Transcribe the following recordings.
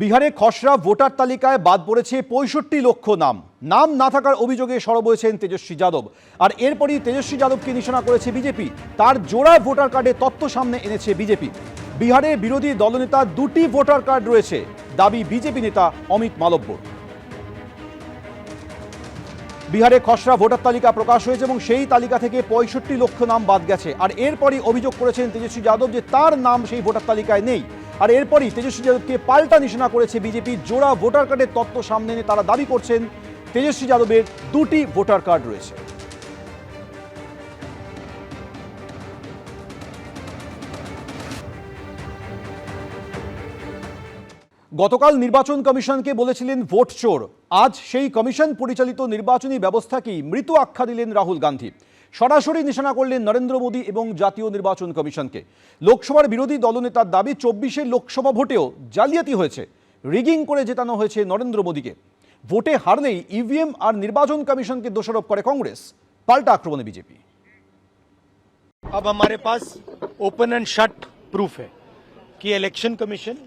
বিহারে খসড়া ভোটার তালিকায় বাদ পড়েছে পঁয়ষট্টি লক্ষ নাম। নাম না থাকার অভিযোগে সরব হয়েছেন তেজস্বী যাদব। আর এরপরই তেজস্বী যাদবকে নিশানা করেছে বিজেপি। তার জোড়া ভোটার কার্ডে তথ্য সামনে এনেছে বিজেপি। বিহারে বিরোধী দলনেতা দুটি ভোটার কার্ড রয়েছে। দাবি বিজেপি নেতা অমিত মালব্যর বিহারে খসড়া ভোটার তালিকা প্রকাশ হয়েছে এবং সেই তালিকা থেকে পঁয়ষট্টি লক্ষ নাম বাদ গেছে। আর এরপরই অভিযোগ করেছেন তেজস্বী যাদব যে তার নাম সেই ভোটার তালিকায় নেই। আর এরপরই তেজস্বী যাদবকে পাল্টা নিশানা করেছে বিজেপি। জোড়া ভোটার কার্ডের তত্ত্ব সামনে এনে তারা দাবি করছেন, তেজস্বী যাদবের দুটি ভোটার কার্ড রয়েছে। গতকাল নির্বাচন কমিশনকে বলেছিলেন ভোট চোর। আজ সেই কমিশন পরিচালিত নির্বাচনী ব্যবস্থাকেই মৃত আখ্যা দিলেন রাহুল গান্ধী। সরাসরি নিশানা করলেন নরেন্দ্র মোদী এবং জাতীয় নির্বাচন কমিশনকে লোকসভার বিরোধী দলনেতার দাবি চব্বিশে লোকসভা ভোটেও জালিয়াতি হয়েছে রিগিং করে জেতানো হয়েছে নরেন্দ্র মোদীকে ভোটে হারলেই ইভিএম আর নির্বাচন কমিশনকে দোষারোপ করে কংগ্রেস পাল্টা আক্রমণে বিজেপি अब हमारे पास ओपन एंड शट प्रूफ है कि इलेक्शन कमीशन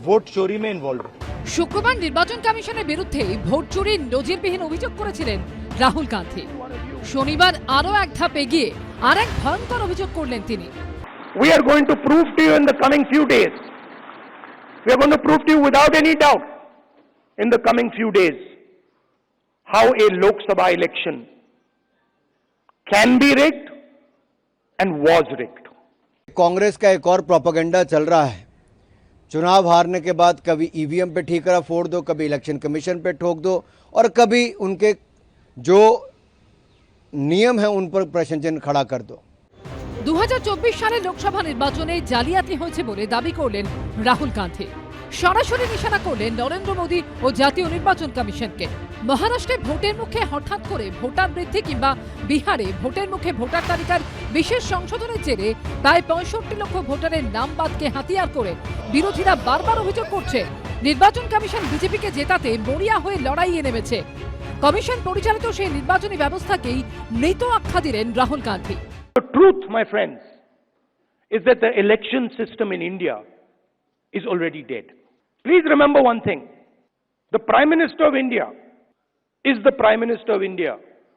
वोट चोरी में इन्वॉल्व है শুক্রবার নির্বাচন কমিশনের বিরুদ্ধে ভোট চুরির নজিরবিহীন অভিযোগ করেছিলেন রাহুল গান্ধী শনিবার আরও এক ধাপ এগিয়ে আর এক ভয়ঙ্কর অভিযোগ করলেন তিনি we are going to prove to you in the coming few days. We are going to prove to you without any doubt in the coming few days how a Lok Sabha election can be rigged and was rigged. Congress का एक और propaganda चल रहा है चुनाव हारने के बाद कभी ईवीएम पे ठीकरा फोड़ दो कभी इलेक्शन कमीशन पे ठोक दो और कभी उनके जो नियम है उन पर प्रश्न चिन्ह खड़ा कर दो দু সালে লোকসভা নির্বাচনে জালিয়াতি হয়েছে বলে দাবি করলেন রাহুল গান্ধী সরাসরি নিশানা করলেন নরেন্দ্র মোদী ও জাতীয় নির্বাচন কমিশনকে মহারাষ্ট্রে ভোটের মুখে হঠাৎ করে ভোটার বৃদ্ধি কিংবা বিহারে ভোটের মুখে ভোটার তালিকার বিশেষ সংশোধনের জেরে প্রায় পঁয়ষট্টি লক্ষ ভোটারের নাম বাদকে হাতিয়ার করে বিরোধীরা বারবার অভিযোগ করছে নির্বাচন কমিশন বিজেপিকে জেতাতে মরিয়া হয়ে লড়াইয়ে নেমেছে কমিশন পরিচালিত সেই নির্বাচনী ব্যবস্থাকেই মৃত আখ্যা দিলেন Rahul Gandhi The truth, my friends, is that the election system in India is already dead. Please remember one thing. The Prime Minister of India is the Prime Minister of India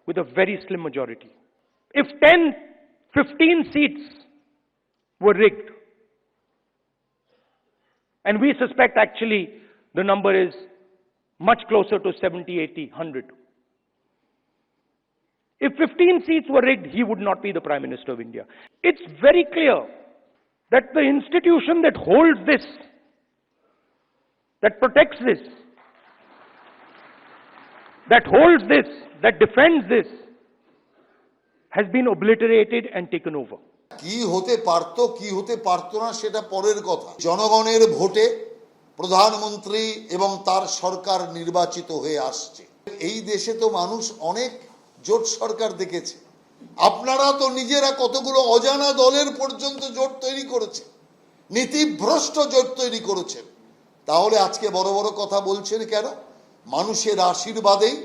with a very slim majority. If 10, 15 seats were rigged, and we suspect actually the number is much closer to 70, 80, 100. If 15 seats were rigged, he would not be the Prime Minister of India. It's very clear that the institution that holds this, that protects this, that holds this, that defends this, has been obliterated and taken over. কি হতে পারতো কি হতে পারতো না সেটা পরের কথা জনগণের ভোটে প্রধানমন্ত্রী এবং তার সরকার নির্বাচিত হয়ে আসছে। এই দেশে তো মানুষ অনেক জোট সরকার দেখেছে। আপনারা তো নিজেরা কতগুলো অজানা দলের পর্যন্ত জোট তৈরি করেছে নীতিভ্রষ্ট জোট তৈরি করেছেন। তাহলে আজকে বড় বড় কথা বলছেন কেন? মানুষের আশীর্বাদেই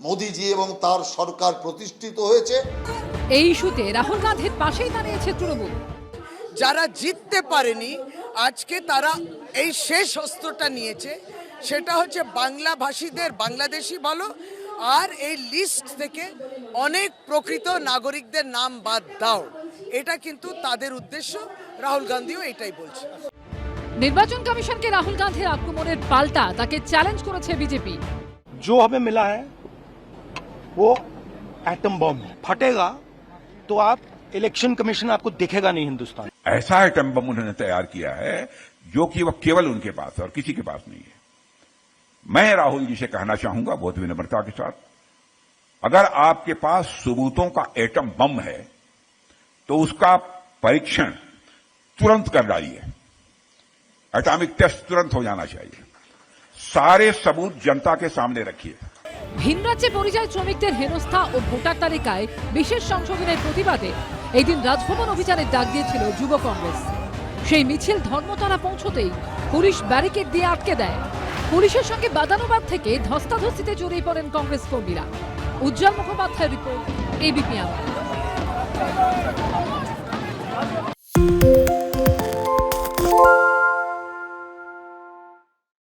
মোদিজি এবং তার সরকার প্রতিষ্ঠিত হয়েছে। এই ইস্যুতে রাহুল গান্ধীর পাশেই দাঁড়িয়েছে তৃণমূল। যারা জিততে পারেনি আজকে তারা এই শেষ অস্ত্রটা নিয়েছে সেটা হচ্ছে বাংলা ভাষীদের বাংলাদেশি বলো আর এই লিস্ট থেকে অনেক প্রকৃত নাগরিকদের নাম বাদ দাও এটা কিন্তু তাদের উদ্দেশ্য রাহুল গান্ধীও এটাই বলছে নির্বাচন কমিশনকে রাহুল গান্ধীর আক্রমণের পাল্টা তাকে চ্যালেঞ্জ করেছে বিজেপি जो हमें मिला है वो एटम बम है फटेगा तो आप इलेक्शन कमीशन आपको दिखेगा नहीं हिंदुस्तान ऐसा आइटम बम उन्होंने तैयार किया है जो कि वह केवल उनके पास है और किसी के पास नहीं है मैं राहुल जी से कहना चाहूंगा बहुत विनम्रता के साथ अगर आपके पास सबूतों का एटम बम है तो उसका परीक्षण तुरंत कर डालिए एटॉमिक टेस्ट तुरंत हो जाना चाहिए सारे सबूत जनता के सामने रखिए ভিন রাজ্যে পরিযায়ী শ্রমিকদের হেনস্থা ও ভোটার তালিকায় বিশেষ সংশোধনের প্রতিবাদে এই দিন রাজভবন অভিযানের ডাক দিয়েছিল যুব কংগ্রেস। সেই মিছিল ধর্মতলা পৌঁছতেই পুলিশ ব্যারিকেড দিয়ে আটকে দেয়। পুলিশের সঙ্গে বাদানুবাদ থেকে ধস্তাধস্তিতে জড়িয়ে পড়েন কংগ্রেস কর্মীরা। Ujjwal Mukhopadhyay report ABP Ananda.